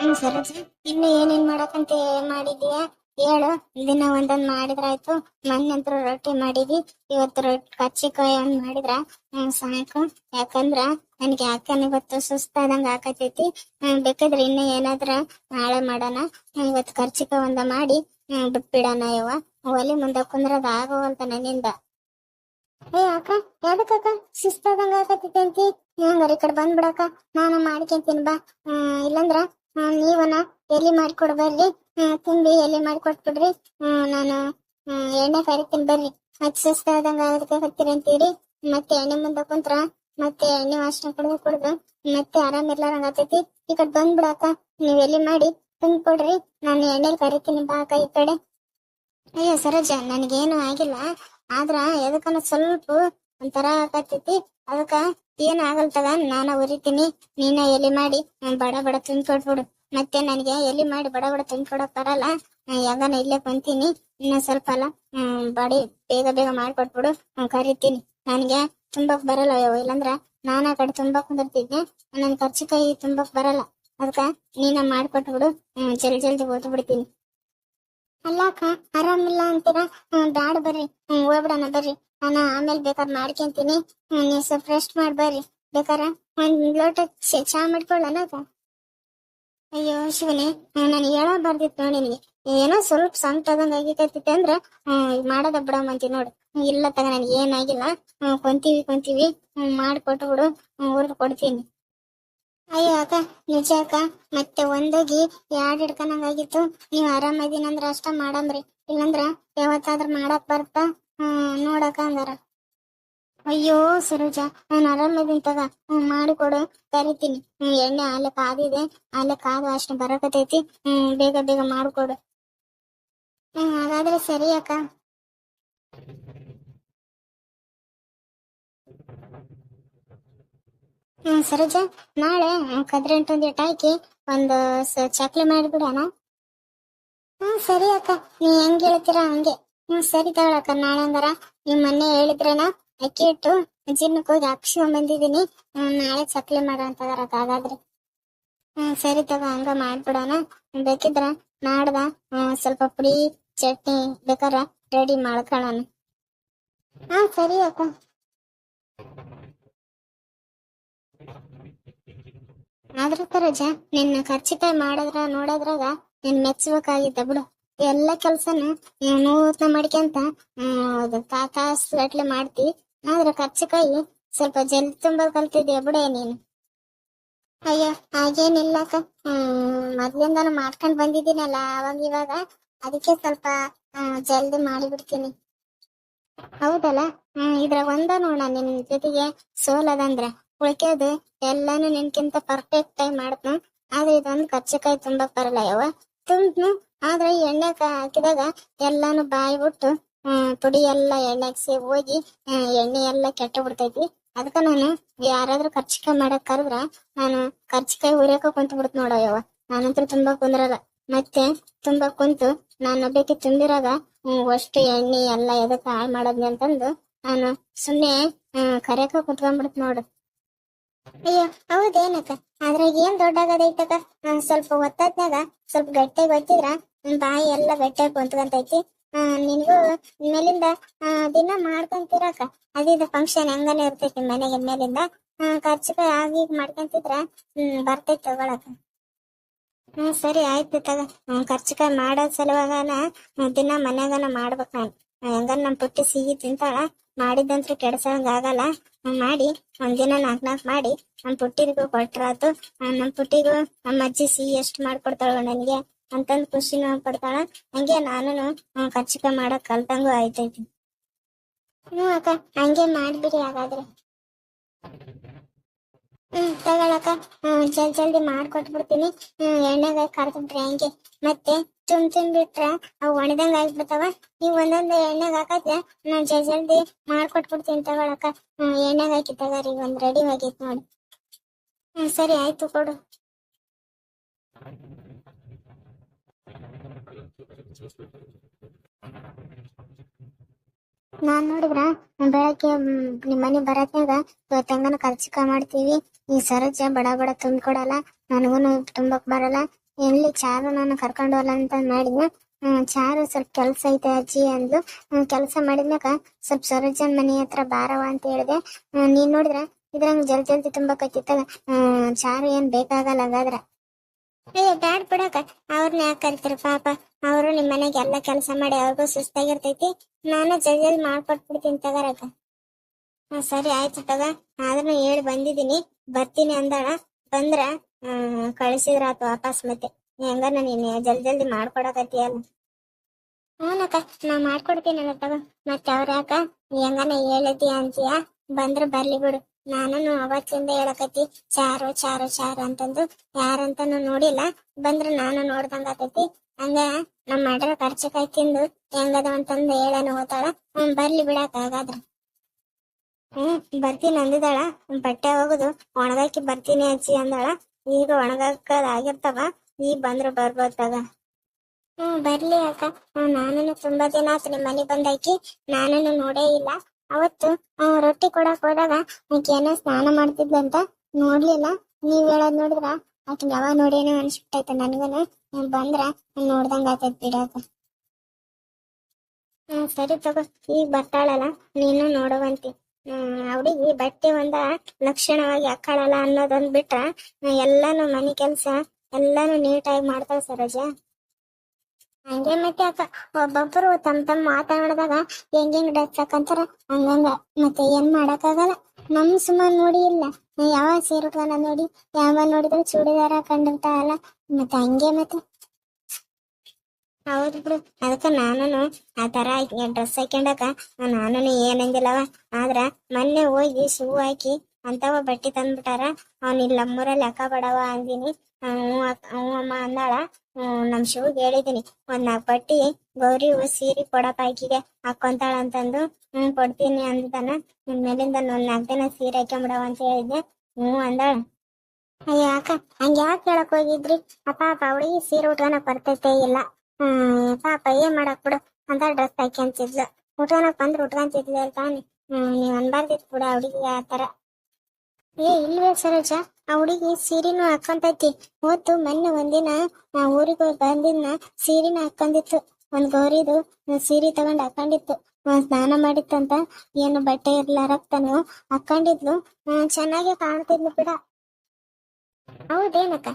ಹ್ಮ್ ಸರೋಜ ಇನ್ನು ಏನೇನ್ ಮಾಡಕಂತ ಮಾಡಿದೀಯ ಹೇಳು. ದಿನ ಒಂದೊಂದ್ ಮಾಡಿದ್ರಾಯ್ತು ಮೊನ್ನೆಂತ್ರ ರೊಟ್ಟಿ ಮಾಡಿದಿ ಇವತ್ತು ರೊಟ್ಟಿ ಕಚ್ಚಿಕಾಯಿ ಒಂದ್ ಮಾಡಿದ್ರ ಸಾಕು. ಯಾಕಂದ್ರ ನನ್ಗೆ ಯಾಕನ ಇವತ್ತು ಸುಸ್ತಾದಂಗ ಆಕತೈತಿ. ಬೇಕಾದ್ರೆ ಇನ್ನ ಏನಾದ್ರ ನಾಳೆ ಮಾಡೋಣ. ಇವತ್ತು ಕರ್ಚಿಕಾಯಿ ಒಂದ ಮಾಡಿ ಬಿಟ್ಬಿಡಣ ಯವ್ವ. ಒಲಿ ಮುಂದೆ ಕುಂದ್ರದ ಆಗೋವಲ್ತ ನನ್ನಿಂದ. ಏ, ಅಕ್ಕ ಯಾದಕ್ಕಕ್ಕ ಸುಸ್ತಾದಂಗ ಆಕತೈತಿ ಅಂತಿ. ಹಂಗಾರ ಈ ಕಡೆ ಬಂದ್ಬಿಡಕ್ಕ. ನಾನು ಮಾಡ್ಕೊಂತೀನಿ ಬಾ. ಇಲ್ಲಂದ್ರ ನೀವನ ಎಲ್ಲಿ ಮಾಡ್ಕೊಡ್ ಬರ್ರಿ. ಹ್ಮ್, ತುಂಬಿ ಎಲ್ಲಿ ಮಾಡ್ಕೊಟ್ಬಿಡ್ರಿ. ನಾನು ಎಣ್ಣೆ ಕರಿತೀನಿ ಬರ್ರಿ. ಮತ್ ಸುಸ್ತಾದಂಗ ಅದಕ್ಕೆ ಹತ್ತಿರ ಅಂತೀರಿ. ಮತ್ತೆ ಎಣ್ಣೆ ಮುಂದೆ ಕುಂತ್ರ ಮತ್ತೆ ಎಣ್ಣೆ ವಾಸನೆ ಕುಡ್ದು ಮತ್ತೆ ಆರಾಮ್ ಇರ್ಲಾರಂಗ ಆತೈತಿ ಈ ಕಡೆ ಬಂದ್ಬಿಡಕ್ಕ ನೀವ್ ಎಲ್ಲಿ ಮಾಡಿ ತುಂಬ ಕೊಡ್ರಿ ನಾನು ಎಣ್ಣೆ ಕರಿತೀನಿ ಬಾಕ ಈ ಕಡೆ. ಅಯ್ಯೋ ಸರೋಜ ನನಗೇನು ಆಗಿಲ್ಲ. ಆದ್ರ ಎದಕ್ಕನ ಸ್ವಲ್ಪ ಒಂಥರ ಆಗತೈತಿ. ಅದಕ್ಕ ಏನ್ ಆಗಲ್ ನಾನ ಉರಿತೀನಿ. ನೀನ ಎಲ್ಲಿ ಮಾಡಿ ಬಡ ಬಡ ತುಂಬ್ಕೊಟ್ಬಿಡು ಮತ್ತೆ ನನಗೆ ಎಲ್ಲಿ ಮಾಡಿ ಬಡ ಬಡ ತುಂಬ್ಕೊಡಕ್ ಬರಲ್ಲ. ಹ್ಮ್, ಯಾಗನ ಇಲ್ಲೇ ಬಂತೀನಿ ಇನ್ನ ಸ್ವಲ್ಪ ಅಲ್ಲ ಬಾಡಿ ಬೇಗ ಬೇಗ ಮಾಡ್ಕೊಟ್ಬಿಡು. ಕರಿತೀನಿ. ನನಗೆ ತುಂಬಕ್ ಬರಲ್ಲ ಇಲ್ಲಂದ್ರ ನಾನ ಆ ಕಡೆ ತುಂಬಕ್ ಕುಂದಿರ್ತಿದ್ದೆ. ನನ್ ಕರ್ಚಿಕಾಯಿ ತುಂಬಕ್ ಬರಲ್ಲ. ಅದಕ್ಕ ನೀನ ಮಾಡ್ಕೊಟ್ಬಿಡು. ಹ್ಮ್ ಜಲ್ದಿ ಓದ್ ಬಿಡ್ತೀನಿ ಅಲ್ಲ ಅಕ್ಕ ಆರಾಮಿಲ್ಲ ಅಂತೀರಾ? ಬ್ಯಾಡ ಬರ್ರಿ. ಹೋಗ್ಬಿಡಣ ಬರ್ರಿ. ನಾನು ಆಮೇಲೆ ಬೇಕಾದ್ರೆ ಮಾಡ್ಕೊಂತೀನಿ. ನೀವು ಸ್ವಲ್ಪ ರೆಸ್ಟ್ ಮಾಡಿ ಬರ್ರಿ. ಬೇಕಾರ? ಒಂದ್ ಲೋಟ ಚ- ಮಾಡ್ಕೊಳ್ಳೋಣ ಅಯ್ಯೋ, ಶಿವನೇ. ನಾನು ಹೇಳಬಾರ್ದಿತ್ತು ನೋಡಿ ನಿನಗೆ ಏನೋ ಸ್ವಲ್ಪ ಸಂಕಟದಂಗ ಆಗಿಕತ್ತಿತ್ತೆ ಅಂದ್ರೆ ಮಾಡೋದ ಬಿಡಮ್ಮ ಅಂತೀನಿ ನೋಡು. ಇಲ್ಲ ತಗ, ನನಗೆ ಏನಾಗಿಲ್ಲ ಕೊಂತೀವಿ ಕೊಂತೀವಿ. ಮಾಡ್ಕೊಟ್ಟು ಬಿಡು. ಊರ್ ಕೊಡ್ತೀನಿ. ಅಯ್ಯೋ, ಅಕ್ಕ, ನಿಜ ಅಕ್ಕ. ಮತ್ತೆ ಒಂದೋಗಿ ಯಾಡ್ ಹಿಡ್ಕನಂಗಾಗಿತ್ತು ನೀವ್ ಆರಾಮದೀನಂದ್ರ ಅಷ್ಟ ಮಾಡಮ್ರಿ. ಇಲ್ಲಂದ್ರ ಯಾವತ್ತಾದ್ರೂ ಮಾಡಕ್ ಬರ್ತಾ ಹ್ಮ್ ನೋಡಕ ಅಂದಾರ. ಅಯ್ಯೋ ಸರೋಜ, ನಾನು ಆರಾಮದಿನ ತಗ. ಹ್ಮ್, ಮಾಡಿಕೊಡು, ಕರಿತೀನಿ. ಹ್ಮ್, ಎಣ್ಣೆ ಅಲ್ಲೇ ಕಾದಿದೆ. ಅಲ್ಲೇ ಕಾದು ಅಷ್ಟು ಬರಕತೈತಿ. ಹ್ಮ್, ಬೇಗ ಬೇಗ ಮಾಡ್ಕೊಡು. ಹ್ಮ್, ಹಾಗಾದ್ರೆ ಸರಿ ಅಕ್ಕ. ಹ್ಮ್, ಸರೋಜ, ನಾಳೆ ಕದ್ರೆಂಟ್ ಒಂದ್ ಹಾಕಿ ಒಂದು ಚಕ್ಲಿ ಮಾಡಿಬಿಡೋಣ. ಹ್ಮ್, ಸರಿ ಅಕ್ಕ. ನೀ ಹೆಂಗ್ ಹೇಳ್ತೀರಾ ಹಂಗೆ. ಹ್ಮ್ ಸರಿ ತಗೊಳಕ್ಕ, ನಾಳೆ ಹಂಗಾರ. ನಿಮ್ ಮೊನ್ನೆ ಹೇಳಿದ್ರೇನ, ಅಕ್ಕಿ ಇಟ್ಟು ಜಿನ್ನಕ್ ಹೋಗಿ ಹಾಕ್ಸ್ಕೊಂಡ್ ಬಂದಿದೀನಿ ನಾಳೆ ಚಕ್ಲಿ ಮಾಡೋ ಹಾಗಾದ್ರೆ ಹ್ಮ್ ಸರಿ ತಗೋ, ಹಂಗ ಮಾಡ್ಬಿಡೋಣ. ಬೇಕಿದ್ರ ಮಾಡ್ದ ಸ್ವಲ್ಪ ಪುಡಿ, ಚಟ್ನಿ ಬೇಕಾರ ರೆಡಿ ಮಾಡ್ಕೊಳ್ಳೋಣ. ಹಾ ಸರಿ ಅಕ್ಕ. ಆದ್ರೂ ತರಜ ನಿನ್ನ ಖರ್ಚಿತ ಮಾಡಿದ್ರ ನೋಡೋದ್ರಾಗ, ನಿನ್ ಮೆಚ್ಚಬೇಕಾಗಿದ್ದ ಬಿಡು. ಎಲ್ಲ ಕೆಲ್ಸನ ನೂತನ ಮಾಡ್ಕೊಂತ ಹ್ಮ್ ಮಾಡ್ತಿ ಮಾಡ್ತಿ. ಆದ್ರ ಖರ್ಚಿಕಾಯಿ ಸ್ವಲ್ಪ ಜಲ್ದಿ ತುಂಬ ಕಲ್ತಿದ್ಯಾ ಬಿಡೆ ನೀನು. ಅಯ್ಯೋ ಹಾಗೇನಿಲ್ಲಕ್ಕ ಹ್ಮ್, ಮೊದ್ಲಿಂದಾನು ಮಾಡ್ಕೊಂಡ್ ಬಂದಿದ್ದೀನಲ್ಲ, ಅವಾಗ ಇವಾಗ. ಅದಕ್ಕೆ ಸ್ವಲ್ಪ ಜಲ್ದಿ ಮಾಡಿಬಿಡ್ತೀನಿ. ಹೌದಲ್ಲ? ಹ್ಮ್, ಇದ್ರಾಗ ಒಂದ ನೋಡ ನಿನ್ ಜೊತೆಗೆ ಸೋಲದಂದ್ರ. ಉಳಿಕೆದು ಎಲ್ಲಾನು ನಿನ್ಕಿಂತ ಪರ್ಫೆಕ್ಟ್ ಆಗಿ ಮಾಡ್ತ್ನ. ಆದ್ರೆ ಇದೊಂದು ಕಚ್ಚಕಾಯಿ ತುಂಬಾ ಬರಲ್ಲ ಯಾವ ತುಂಬ್ನು ಆದ್ರೆ ಎಣ್ಣೆ ಹಾಕಿದಾಗ ಎಲ್ಲಾನು ಬಾಯಿ ಬಿಟ್ಟು ಪುಡಿ ಎಲ್ಲ ಎಣ್ಣೆ ಸೇ ಹೋಗಿ ಎಣ್ಣೆ ಎಲ್ಲ ಕೆಟ್ಟ ಬಿಡ್ತೈತಿ. ಅದಕ್ಕ ನಾನು ಯಾರಾದ್ರೂ ಖರ್ಚಿಕಾಯಿ ಮಾಡಕ್ ಕರೆದ್ರ ನಾನು ಖರ್ಚಿಕಾಯಿ ಉರಿಯಕ ಕುಂತ ಬಿಡ್ತ ನೋಡ ಯವ್ವ ನಾನಂತೂ ತುಂಬಾ ಕುಂದ್ರಲ್ಲ. ಮತ್ತೆ ತುಂಬಾ ಕುಂತು ನಾನು ಒಬ್ಬಕ್ಕೆ ತುಂಬಿರಾಗ ಅಷ್ಟು ಎಣ್ಣೆ ಎಲ್ಲ ಎದಕ್ ಹಾಳ್ ಮಾಡದ್ನಿ ಅಂತಂದು ನಾನು ಸುಮ್ನೆ ಕರೆಯಕ ಕುತ್ಕೊಂಡ್ಬಿಡ್ತ ನೋಡು. ಅಯ್ಯೋ, ಹೌದೇನಕ್ಕ? ಅದ್ರಾಗ ಏನ್ ದೊಡ್ಡಾಗದೈತಕ್ಕ? ಸ್ವಲ್ಪ ಒತ್ತಾದ್ನಾಗ ಸ್ವಲ್ಪ ಗಟ್ಟಿಗೆ ಒತ್ತಿದ್ರ ಬಾಯಿ ಎಲ್ಲ ಬೆಟ್ಟ ಕುಂತ್ಕೊಂತೈತಿ. ನಿನ್ಗೂ ಮೇಲಿಂದ ದಿನ ಮಾಡ್ಕೊಂತಿರಾಕ ಅದಿದ ಫಂಕ್ಷನ್ ಹೆಂಗನೇ ಇರ್ತೈತಿ ಮನೆಗೆ ಮೇಲಿಂದ ಖರ್ಚು ಆಗಿ ಮಾಡ್ಕೊಂತಿದ್ರ, ಹ್ಮ್, ಬರ್ತೈತಿ ತಗೊಳಕ ಹ್ಮ್ ಸರಿ, ಆಯ್ತು ತಗ. ಖರ್ಚು ಖರ್ಚಿಕಾಯಿ ಮಾಡೋ ಸಲುವಾಗನ ದಿನ ಮನ್ಯಾಗನ ಮಾಡ್ಬೇಕ ಹೆಂಗಾರ ನಮ್ ಪುಟ್ಟಿ ಸಿಹಿ ತಿಂತಾಳ, ಮಾಡಿದಂತ್ರ ಕೆಡ್ಸಂಗ ಆಗಲ್ಲ. ಮಾಡಿ ಒಂದಿನ ನಾಕ್ ನಾಕ್ ಮಾಡಿ, ನಮ್ ಪುಟ್ಟಿಗೂ ಕೊಟ್ರಾತು. ನಮ್ ಪುಟ್ಟಿಗೂ ನಮ್ಮ ಅಜ್ಜಿ ಸಿಹಿ ಎಷ್ಟ್ ಮಾಡ್ಕೊಡ್ತಾಳ ನನಗೆ. ಅಂತಂದ್ ಖುಷಿನೂ ಪಡ್ತಾಳ. ಹಂಗೆ ನಾನು ಕಚ್ಚಿಕ ಮಾಡಕ್ ಕಲ್ತಂಗು ಆಯ್ತೈತಿ. ಹ್ಞೂ ಅಕ್ಕ, ಹಂಗೆ ಮಾಡ್ಬಿಡಿ ಹಾಗಾದ್ರೆ. ಹ್ಮ್ ತಗೊಳಕ ಹ್ಮ್, ಜಲ್ ಜಲ್ದಿ ಮಾಡ್ಕೊಟ್ಬಿಡ್ತೀನಿ. ಹ್ಮ್, ಎಣ್ಣೆಗೆ ಕರ್ದ್ಬಿಟ್ರೆ ಹಂಗೆ. ಮತ್ತೆ ತುಮ್ ತುಂಬಿಟ್ರ ಅವ್ ಒಣದಂಗ ಆಗ್ಬಿಡ್ತಾವ. ನೀವು ಒಂದೊಂದು ಎಣ್ಣೆಗ್ ಹಾಕತ್ತೆ ನಾನ್ ಜಲ್ ಜಲ್ದಿ ಮಾಡ್ಕೊಟ್ಬಿಡ್ತೀನಿ ತಗೊಳಕ ಹ್ಮ್, ಎಣ್ಣೆಗೆ ಹಾಕಿ ತಗೋರಿ, ಒಂದ್ ರೆಡಿ ಆಗೈತ್ ನೋಡಿ. ಹ್ಮ್, ಸರಿ, ಆಯ್ತು ಕೊಡು. ನಾನ್ ನೋಡಿದ್ರ? ಬೆಳಗ್ಗೆ ಮ್, ನಿಮ್ ಮನೆ ಬರತ್ನಾಗ ಇವತ್ತು ಹೆಂಗನ ಮಾಡ್ತೀವಿ. ಈ ಸರೋಜ ಬಡ ಬಡ ತುಂಬಿಕೊಡಲ್ಲ. ನನಗೂನು ತುಂಬಕ್ ಬರಲ್ಲ. ಎಲ್ಲಿ ಚಾರು ನಾನು ಕರ್ಕೊಂಡು ಹೋಗಲ್ಲ ಅಂತ ಮಾಡಿದ್ನ. ಚಾರು ಸ್ವಲ್ಪ ಕೆಲಸ ಐತೆ ಅಜ್ಜಿ ಅಂದ್ಲು. ಕೆಲಸ ಮಾಡಿದ್ನಾಗ ಸ್ವಲ್ಪ ಸರೋಜನ್ ಮನೆ ಹತ್ರ ಬಾರವ ಅಂತ ಹೇಳಿದೆ. ನೀನ್ ನೋಡಿದ್ರ? ಇದ್ರಂಗ್ ಜಲ್ದಿ ಜಲ್ದಿ ತುಂಬಾಕತ್ತಿತ್ತಾಗ ಹ್ಮ್ ಚಾರು ಏನ್ ಬೇಕಾಗಲ್ಲ ಹಾಗಾದ್ರ. ಅಯ್ಯೋ ಬ್ಯಾಡ್ ಬಿಡಕ ಅವ್ರನ್ನ ಯಾಕೆ ಪಾಪ? ಅವರು ನಿಮ್ ಮನೆಗೆ ಎಲ್ಲ ಕೆಲಸ ಮಾಡಿ ಅವ್ರಿಗೂ ಸುಸ್ತಾಗಿರ್ತೈತಿ. ನಾನು ಜಲ್ದಿ ಮಾಡ್ಕೊಟ್ಬಿಡ್ತೀನಿ ತಗರಕ ಹಾ, ಸರಿ ಆಯ್ತು ತಗ. ಆದ್ರೂ ಹೇಳಿ ಬಂದಿದ್ದೀನಿ. ಬರ್ತೀನಿ ಅಂದಾಳ. ಬಂದ್ರ ಕಳಿಸಿದ್ರ ಆತು ವಾಪಸ್ ಮತ್ತೆ. ಹೆಂಗಾರ ನೀನ್ ಜಲ್ದಿ ಜಲ್ದಿ ಮಾಡ್ಕೊಡಕತ್ತಿಯಲ್ಲ ಹ್ಞೂನಕ್ಕ ನಾ ಮಾಡ್ಕೊಡ್ತೀನಿ ತಗ. ಮತ್ತೆ ಅವ್ರ ಯಾಕ? ಹೆಂಗನ ಹೇಳತಿ ಅಂತೀಯ? ಬಂದ್ರ ಬರ್ಲಿ ಬಿಡು. ನಾನು ಅವತ್ತಿಂದ ಹೇಳಕತ್ತಿ, ಚಾರು ಚಾರು ಚಾರು ಅಂತಂದು ಯಾರಂತನು ನೋಡಿಲ್ಲ. ಬಂದ್ರ ನಾನು ನೋಡ್ದಂಗ ಹಂಗ ನಮ್ ಖರ್ಚು ಕೈ ತಿಂದು ಹೆಂಗದ ಅಂತಂದು ಹೇಳನ ಹೋತಾಳ. ಹ್ಮ್ ಬರ್ಲಿ ಬಿಡಾಕ ಹಾಗಾದ್ರ ಹ್ಮ್ ಬರ್ತೀನಿ ಅಂದಿದಾಳ ಬಟ್ಟೆ ಹೋಗುದು ಒಣಗಾಕಿ ಬರ್ತೀನಿ ಅಜ್ಜಿ ಅಂದಾಳ. ಈಗ ಒಣಗಾಕದ್ ಆಗಿರ್ತಾವ. ಈಗ ಬಂದ್ರ ಬರ್ಬೋದಾಗ ಹ್ಮ್ ಬರ್ಲಿ ಅಕ್ಕ. ನಾನು ತುಂಬಾ ದಿನ ಆತ ನಿಮ್ ಮನೆ ಬಂದಾಕಿ. ನಾನು ನೋಡೇ ಇಲ್ಲ. ಅವತ್ತು ರೊಟ್ಟಿ ಕೊಡಕ್ ಹೋದಾಗ ಆಕೆ ಏನೋ ಸ್ನಾನ ಮಾಡ್ತಿದ್ಲಂತ ನೋಡ್ಲಿಲ್ಲ. ನೀವ್ ಹೇಳೋದ್ ನೋಡಿದ್ರ? ಆಕೆ ಯಾವಾಗ ನೋಡೇನೋ ಅನ್ಸ್ಬಿಟ್ಟೈತೆ ನನ್ಗೂನು. ಬಂದ್ರ ನೋಡ್ದಂಗ ಆತೈತ್ ಬಿಡಾಕ ಸರಿ ತಗೋ. ಈಗ ಬರ್ತಾಳಲ್ಲ, ನೀನು ನೋಡುವಂತಿ. ಹುಡುಗಿ ಬಟ್ಟೆ ಒಂದ ಲಕ್ಷಣವಾಗಿ ಹಾಕಾಳಲ್ಲ ಅನ್ನೋದೊಂದ್ ಬಿಟ್ರ ಎಲ್ಲಾನು ಮನೆ ಕೆಲ್ಸ ಎಲ್ಲಾನು ನೀಟಾಗಿ ಮಾಡ್ತಾಳ ಸರೋಜ. ಹಂಗೆ ಮತ್ತೆ ಅಕ್ಕ, ಒಬ್ಬೊಬ್ರು ತಮ್ ತಮ್ ಮಾತಾಡಿದಾಗ ಹೆಂಗ್ ಹೆಂಗ್ ಡ್ರೆಸ್ ಹಾಕಂತಾರ, ಹಂಗಂಗ. ಮತ್ತೆ ಏನ್ ಮಾಡಕ್ಕಾಗಲ್ಲ. ನಮ್ ಸುಮ್ಮ ನೋಡಿ ಇಲ್ಲ. ಯಾವ ಸೀರೆ ನೋಡಿ, ಯಾವ ನೋಡಿದ್ರೆ ಚೂಡಿದಾರ ಹಾಕೊಂಡಿರ್ತಾವಲ್ಲ ಮತ್ತೆ ಹಂಗೆ ಮತ್ತೆ. ಹೌದು ಬಿಡು. ಅದಕ್ಕ ನಾನು ಆ ತರ ಡ್ರೆಸ್ ಹಾಕೊಂಡಾಕ ನಾನು ಏನಂದಿಲ್ಲವ. ಆದ್ರ ಮೊನ್ನೆ ಹೋಗಿ ಶೂ ಹಾಕಿ, ಅಂತವ ಬಟ್ಟೆ ತಂದ್ಬಿಟ್ಟಾರ. ಅವ್ನ್ ಇಲ್ಲಿ ನಮ್ಮೂರಲ್ಲಿ ಅಕ್ಕ ಬಡವ ಅಂದಿನಿ. ಹ್ಞೂ ಅಮ್ಮ ಅಂದಾಳ. ನಮ್ ಶಿವಗ್ ಹೇಳಿದೀನಿ. ಒಂದ್ ನಾಲ್ಕು ಬಟ್ಟಿ ಗೌರಿ ಸೀರೆ ಕೊಡಪ್ಪ ಆಕಿಗೆ ಹಾಕೊಂತಾಳ ಅಂತಂದು, ಹ್ಮ್, ಕೊಡ್ತೀನಿ ಅಂದಾನ. ನಿನ್ ಮೇಲಿಂದ ಒಂದ್ ನಾಲ್ಕು ದಿನ ಸೀರೆ ಹಾಕೊಂಬಿಡವ ಅಂತ ಹೇಳಿದ್ದೆ. ಹ್ಮ್, ಅಂದಾಳ. ಅಯ್ಯ, ಅಕ್ಕ ಹಂಗ ಯಾಕೆ ಹೇಳಕ್ ಹೋಗಿದ್ರಿ? ಅಪ್ಪ ಅವಳಿಗೆ ಸೀರೆ ಉಟ್ಕೊಳಕ್ ಬರ್ತೈತೆ, ಇಲ್ಲ. ಹ್ಮ್ ಪಾಪ ಏನ್ ಮಾಡಕ್ ಬಿಡು. ಅಂತ ಡ್ರೆಸ್ ಹಾಕ್ಯಂತಿದ್ಲು. ಉಟ್ಕೊಳಕ್ ಬಂದ್ರೆ ಉಟ್ಕೊಂತಿದ್ಲು ತಾನೆ ಹ್ಮ್, ನೀವ್ ಅನ್ಬಾರ್ದಿತ್ತು ಕೂಡ ಅವಳಿಗೆ ಆತರ ತರ ಏ, ಇಲ್ವೇ ಸರೋಜ, ಆ ಹುಡುಗಿ ಸೀರೆನೂ ಹಾಕೊಂತೈತಿ. ಹೊತ್ತು ಮೊನ್ನೆ ಒಂದಿನ ನಾ ಊರಿಗೆ ಬಂದಿದ್ನ, ಸೀರೆನ ಹಾಕೊಂಡಿತ್ತು. ಒಂದ್ ಗೌರಿದು ಸೀರೆ ತಗೊಂಡ್ ಹಾಕೊಂಡಿತ್ತು. ಸ್ನಾನ ಮಾಡಿತ್ತಂತ. ಏನು ಬಟ್ಟೆ ಇರ್ಲಾರಕ್ತಾನು ಹಾಕೊಂಡಿದ್ಲು. ಹ್ಮ್ ಚೆನ್ನಾಗಿ ಕಾಣ್ತಿದ್ಲು ಬಿಡ. ಹೌದೇನಕ್ಕ?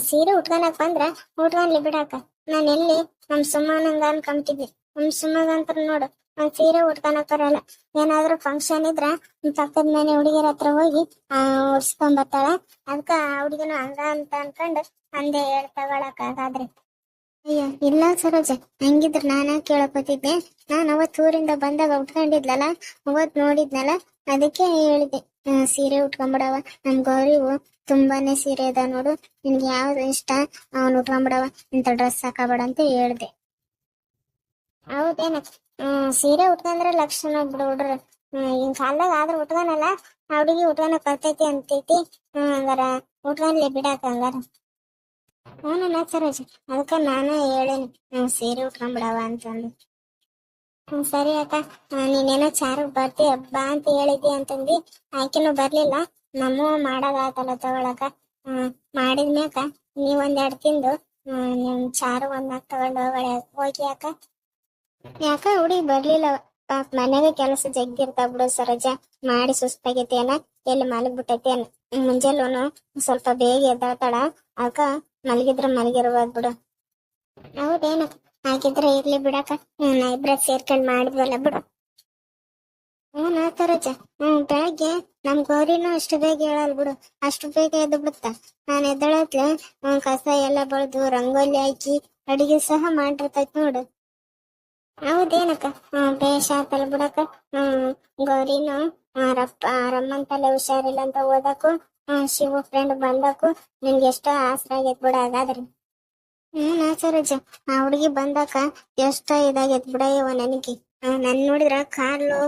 ಸೀರೆ ಉಟ್ಕೊಳಕ್ ಬಂದ್ರ ಉಟ್ಕೊಂಡ್ಲಿ ಬಿಡಕ್ಕ. ನಾನು ಎಲ್ಲಿ? ನಮ್ ಸುಮ್ಮನಂಗ ಅನ್ಕೊಂತಿದ್ವಿ ನಮ್ ಸುಮ್ಮಗಂತ್ರ ನೋಡು. ಸೀರೆ ಉಟ್ಕೊಳಕ್ ಬರಲ್ಲ ಏನಾದ್ರು ಫಂಕ್ಷನ್ ಇದ್ರ ಪಕ್ಕದ ಮನೆ ಹುಡುಗಿರ ಹತ್ರ ಹೋಗಿ ಆ ಉಡ್ಸ್ಕೊಂಡ್ ಬರ್ತಾಳ. ಅದಕ್ಕ ಹುಡುಗಿನ ಹಂಗ ಅಂತ ಅನ್ಕೊಂಡು ಅಂದೆ ಹೇಳ್ ತಗೊಳಕ್ ಹಾಗಾದ್ರೆ ಅಯ್ಯೋ ಇಲ್ಲ ಸರೋಜ ಹಂಗಿದ್ರ ನಾನ ಕೇಳಕೋತಿದ್ದೆ ನಾನ್ ಅವತ್ ಊರಿಂದ ಬಂದಾಗ ಉಟ್ಕೊಂಡಿದ್ಲಲ್ಲ ಅವತ್ ನೋಡಿದ್ನಲ್ಲ ಅದಕ್ಕೆ ಹೇಳಿದೆ. ಆ, ಸೀರೆ ಉಟ್ಕೊಂಡ್ಬಿಡವ ನಮ್ ಗೌರಿವು ತುಂಬಾನೇ ಸೀರೆ ಅದ ನೋಡು ನಿನ್ಗೆ ಯಾವ್ದು ಇಷ್ಟ ಅವ್ನ್ ಉಟ್ಕೊಂಡ್ಬಿಡವ ಇಂಥ ಡ್ರೆಸ್ ಹಾಕಬೇಡ ಅಂತ ಹೇಳ್ದೆ. ಹೌದೇನ ಹ್ಮ್, ಸೀರೆ ಉಟ್ಕೊಂಡ್ರೆ ಲಕ್ಷಣ ಬಿಡು ಹುಡ್ರು ಹ್ಮ್ ಕಾಲದಾಗ ಆದ್ರೂ ಉಟ್ಕೊನಲ್ಲ, ಆ ಹುಡುಗಿ ಉಟ್ಕೊಳಕ್ ಬರ್ತೈತಿ ಅಂತೈತಿ. ಹ್ಮ್, ಹಂಗಾರ ಉಟ್ಕೊಂಡ್ಲಿ ಬಿಡಾಕ ಹಂಗಾರ. ಹ್ಞೂ ನನ್ನ ಸರೋಜ ಅದಕ್ಕ ನಾನು ಹೇಳೇನಿ. ಹ್ಮ್, ಸೀರೆ ಉಟ್ಕೊಂಡ್ಬಿಡವ ಅಂತಂದು. ಹ್ಮ್, ಸರಿ ಅಕ್ಕ ನೀನೇನ ಚಾರು ಬರ್ತಿ, ಬಾ ಅಂತ ಹೇಳಿದ್ದಿ ಅಂತಂದಿ. ಆಕಿನೂ ಬರ್ಲಿಲ್ಲ. ನಮ್ಮ ಮಾಡೋದಾತಲ್ಲ ತಗೊಳಕ ಹ್ಮ್, ಮಾಡಿದ್ಮ್ಯಾಕ ನೀವ್ ಒಂದೆರಡು ತಿಂದು, ಹ್ಮ್, ನಿಮ್ ಚಾರು ಒಂದ್ ತಗೊಂಡು ಹೋಗಿ ಅಕ್ಕ. ಯಾಕ ಹುಡಿ ಬರ್ಲಿಲ್ಲ. ಪಾಪ ಮನೆಗೆ ಕೆಲಸ ಜಗ್ಗಿರ್ತಾವ ಬಿಡು ಸರೋಜ. ಮಾಡಿ ಸುಸ್ತಾಗೈತೇನ ಎಲ್ಲಿ ಮಲಗ್ಬಿಟ್ಟೈತೇನ ಮುಂಜಾಲೂನು ಸ್ವಲ್ಪ ಬೇಗ ಎದ್ದಾಳ್ತಾಳ ಅವಕ ಮಲಗಿದ್ರ ಮಲಗಿರ್ಬೋದು ಬಿಡು. ಹೌದೇನ? ಹಾಗಿದ್ರೆ ಇರ್ಲಿ ಬಿಡಕ ನಾ ಇಬ್ರ ಸೇರ್ಕೊಂಡ್ ಮಾಡಿದ್ವಲ್ಲ ಬಿಡು. ಹ್ಮ್ ಸರೋಜ. ಹ್ಮ್, ಬೆಳಗ್ಗೆ ನಮ್ ಗೌರಿನೂ ಅಷ್ಟು ಬೇಗ ಹೇಳಲ್ ಬಿಡು. ಅಷ್ಟು ಬೇಗ ಎದ್ದು ಬಿಡುತ್ತ ನಾನು ಎದ್ದಳತ್ಲೆ ಕಸ ಎಲ್ಲ ಬಳ್ದು, ರಂಗೋಲಿ ಹಾಕಿ, ಅಡಿಗೆ ಸಹ ಮಾಡಿರ್ತೈತ್ ನೋಡು. ಹೌದೇನಕ್ಕ? ಬೇಷ್ ಆತಲ್ಲ ಬಿಡಕ್ಕ ಹ್ಮ್ ಗೌರಿನು ರಪ್ಪ ರಮ್ಮಂತಲ್ಲ ಹುಷಾರಿಲ್ಲ ಅಂತ ಓದಕ್ಕೂ ಶಿವ ಫ್ರೆಂಡ್ ಬಂದಕ್ಕೂ ನಿನ್ಗೆ ಎಷ್ಟೋ ಆಸರ ಆಗೈತ್ ಬಿಡ, ಹಾಗಾದ್ರಿ. ಹ್ಮ್ ನಾ ಸರೋಜ ಆ ಹುಡುಗಿ ಬಂದಾಕ ಎಷ್ಟ ಇದಾಗೈತ್ ಬಿಡ ಇವ ನನಗೆ. ನನ್ ನೋಡಿದ್ರ ಕಾಲು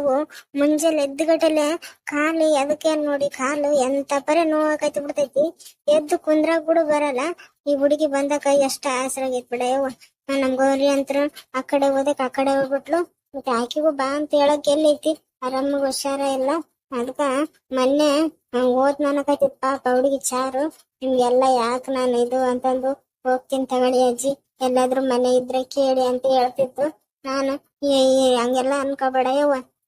ಮುಂಜಾನೆ ಎದ್ದುಗಟ್ಟಲೆ ಕಾಲು ಅದಕ್ಕೆ ನೋಡಿ, ಕಾಲು ಎಂತ ಪರಿ ನೋವಾಕೈತಿ ಬಿಡ್ತೈತಿ ಎದ್ದು ಕುಂದ್ರಾಗ ಕೂಡ ಬರಲ್ಲ. ಈ ಹುಡುಗಿ ಬಂದಾಕ ಎಷ್ಟ ಆಸರಾಗೈತ್ ಬಿಡ ನಮ್ ಗೌರಿ ಅಂತ್ರ ಆ ಕಡೆ ಹೋದಕ್ ಆ ಕಡೆ ಹೋಗ್ಬಿಟ್ಲು. ಮತ್ತೆ ಆಕಿಗೂ ಬಾ ಅಂತ ಹೇಳಕ್ ಎಲ್ಲೈತಿ. ಆರಾಮಾಗ ಹುಷಾರ ಇಲ್ಲ. ಅದಕ್ಕ ಮೊನ್ನೆ ಓದ್ ನನಕೈತಿತ್ ಪಾಪ ಹುಡುಗಿ ಚಾರು. ನಿಮ್ಗೆಲ್ಲ ಯಾಕ ನಾನು ಇದು ಅಂತಂದು ಹೋಗ್ತೀನಿ ತಗೊಳ್ಳಿ ಅಜ್ಜಿ. ಎಲ್ಲಾದ್ರೂ ಮನೆ ಇದ್ರೆ ಕೇಳಿ ಅಂತ ಹೇಳ್ತಿತ್ತು ನಾನು ಏ ಏ, ಹಂಗೆಲ್ಲ ಅನ್ಕೋಬೇಡ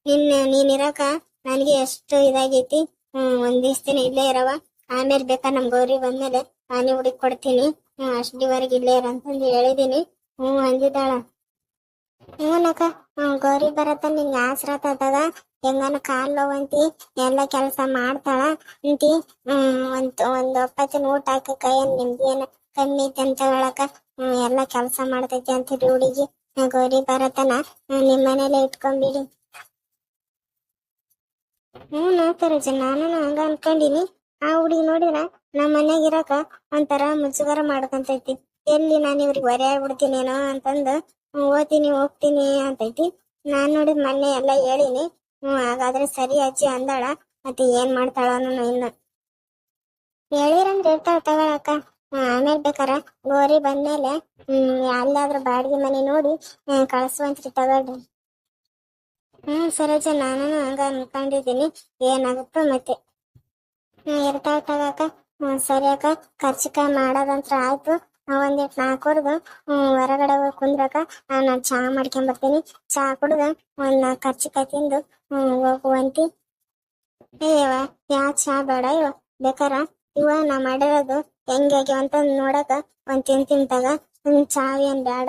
ನಿನ್ನ ನೀನ್ ನೀನಿರಕ ನನಗೆ ಎಷ್ಟು ಇದಾಗೈತಿ. ಹ್ಮ್ ಒಂದ್ ದಿನ ಇಲ್ಲೇ ಇರವ ಆಮೇಲೆ ಬೇಕಾ ನಮ್ ಗೌರಿ ಬಂದ್ಮೇಲೆ ಪಾನಿ ಹುಡುಕ್ ಕೊಡ್ತೀನಿ. ಹ್ಮ್ ಅಷ್ಟಿವರೆಗೆ ಇಲ್ಲೇ ಇರ ಅಂತ ಹೇಳಿದೀನಿ. ಹ್ಮ್ ಅಂದಿದ್ದಾಳ ಹ್ಞೂನಕ್ಕ ಹ್ಮ್ ಗೌರಿ ಬರತ್ತ ನಿಂಗೆ ಆಸ್ರತಾದಾಗ ಹೆಂಗನ ಕಾಲ್ ನೋವಂತಿ ಎಲ್ಲ ಕೆಲಸ ಮಾಡ್ತಾಳ. ಅಂತಿ ಹ್ಮ್ ಒಂದ್ ಒಂದ್ ಒಪ್ಪತ್ತಿನ ಊಟ ಹಾಕಿ ಕೈಯನ್ ನಿಮ್ದೇನ ಕಮ್ಮಿ ಐತೆ ಅಂತ ಹೇಳಕ ಹ್ಮ್ ಎಲ್ಲ ಕೆಲಸ ಮಾಡ್ತೈತಿ ಅಂತೀರಿ ಹುಡುಗಿ. ಗೌರಿ ಬರತನ? ನಿಮ್ಮ ನಿಮ್ ಮನೇಲೆ ಹ್ಮ್ ಹ್ಞೂ ನೋಡ್ತಾರಜ್ಜ ನಾನು ಹಂಗ ಅನ್ಕೊಂಡಿನಿ. ಆ ಹುಡುಗಿ ನೋಡಿದ್ರ ನಮ್ಮ ಮನೆಗೆ ಇರಕ ಒಂಥರ ಮುಜುಗರ ಮಾಡ್ಕೊಂತೈತಿ. ಎಲ್ಲಿ ನಾನು ಇವ್ರಿಗೆ ಹೊರೆ ಆಗ್ಬಿಡ್ತೀನೇನೋ ಅಂತಂದು ಓದ್ತೀನಿ, ಹೋಗ್ತೀನಿ ಅಂತೈತಿ. ನಾನ್ ನೋಡಿದ್ ಮೊನ್ನೆ ಎಲ್ಲ ಹೇಳಿನಿ. ಹ್ಮ್, ಹಾಗಾದ್ರೆ ಸರಿ ಅಜ್ಜಿ ಅಂದಾಳ, ಮತ್ತೆ ಏನ್ ಮಾಡ್ತಾಳ ಇನ್ನ. ಹೇಳಿರಂದ್ರೆ ಇರ್ತಾಳ ತಗೊಳಕ ಆಮೇಲ್ ಬೇಕಾರ ಗೋರಿ ಬಂದ್ಮೇಲೆ, ಹ್ಮ್ ಅಲ್ಲಾದ್ರೂ ಬಾಡಿಗೆ ಮನೆ ನೋಡಿ ಕಳಿಸುವಂತ್ರಿ ತಗೊಳ್ರಿ ಹ್ಮ್ ಸರೋಜ ನಾನು ಹಂಗ ಅನ್ಕೊಂಡಿದೀನಿ ಏನಾಗುತ್ತೋ ಮತ್ತೆ. ಹ್ಮ್, ಇರ್ತಾವ ತಗಾಕ ಹ್ಮ್, ಸರಿ ಅಕ್ಕ ಮಾಡೋದಂತ್ರ ಆಯ್ತು. ಒಂದಿಟ್ ನಾಲ್ಕೂರ್ದು ಹ್ಮ್, ಹೊರಗಡೆ ಹೋಗಿ ಕುಂದ್ರಕ ನಾನು ಚಾ ಮಾಡ್ಕೊಂಡ್ ಬರ್ತೀನಿ ಚಾ ಕುಡ್ದು ಒಂದ್ ನಾಲ್ಕು ಖರ್ಚಿಕ ತಿಂದು, ಹ್ಮ್, ಹೋಗುವಂತಿ. ಏವ ಯಾ ಚಾ ಬೇಡ ಇವ ಬೇಕಾರ, ಇವ ನಾ ಮಾಡಿರೋದು ಹೆಂಗಾಗ್ಯಾವ ಅಂತ ನೋಡಕ ಒಂದ್ ತಿನ್ ತಿಂತಾಗ ಹ್ಮ್ ಚಾವಿ ಏನ್ ಬೇಡ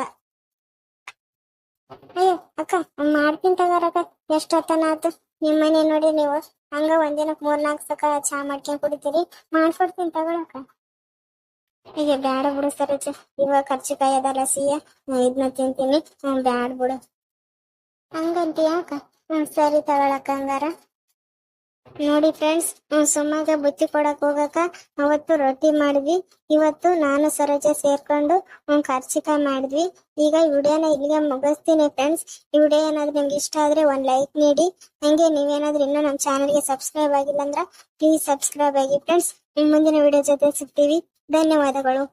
ಅಯ್ಯ ಅಕ್ಕ ಮಾಡ್ತೀನಿ ತಗೋರಕ್ಕ, ಎಷ್ಟೊತ್ತನ ಆತು? ನಿಮ್ ಮನೆ ನೋಡಿ ನೀವು. ಹಂಗ ಒಂದಿನಕ್ ಮೂರ್ ನಾಲ್ಕು ಸಕ ಚಾ ಮಾಡ್ಕೊಂಡ್ ಕುಡಿತೀರಿ. ಮಾಡ್ಕೊಡ್ತೀನಿ ತಗೊಳಕ ಈಗ ಬ್ಯಾಡ ಬಿಡು ಇವ ಇವಾಗ ಖರ್ಚಿಕಾಯಿ ಅದಲ್ಲ ಸಿಹಿಯ ಇದನ್ನ ತಿಂತೀನಿ. ಬ್ಯಾಡ ಬಿಡು. ಹಂಗಂತ ಅಕ್ಕ? ಹ್ಮ್, ಸರಿ ತಗೊಳಕ ಹಂಗಾರ. ನೋಡಿ ಫ್ರೆಂಡ್ಸ್ ಸುಮ್ಮಾಗ ಬುತ್ತಿ ಕೊಡಕ್ ಹೋಗಕ ಅವತ್ತು ರೊಟ್ಟಿ ಮಾಡಿದ್ವಿ. ಇವತ್ತು ನಾನು ಸರೋಜ ಸೇರ್ಕೊಂಡು ಖರ್ಚಿಕ ಮಾಡಿದ್ವಿ. ಈಗ ವಿಡಿಯೋನ ಇಲ್ಲಿಗೆ ಮುಗಿಸ್ತೀನಿ ಫ್ರೆಂಡ್ಸ್ ಈ ವಿಡಿಯೋ ಏನಾದ್ರೂ ನಿಮ್ಗೆ ಇಷ್ಟ ಆದ್ರೆ ಒಂದ್ ಲೈಕ್ ನೀಡಿ. ಹಂಗೆ ನೀವೇನಾದ್ರೂ ಇನ್ನೂ ನಮ್ಮ ಚಾನಲ್ಗೆ ಸಬ್ಸ್ಕ್ರೈಬ್ ಆಗಿಲ್ಲ ಅಂದ್ರೆ ಪ್ಲೀಸ್ ಸಬ್ಸ್ಕ್ರೈಬ್ ಆಗಿ ಫ್ರೆಂಡ್ಸ್ ಮುಂದಿನ ವಿಡಿಯೋ ಜೊತೆ ಸಿಗ್ತೀವಿ. ಧನ್ಯವಾದಗಳು.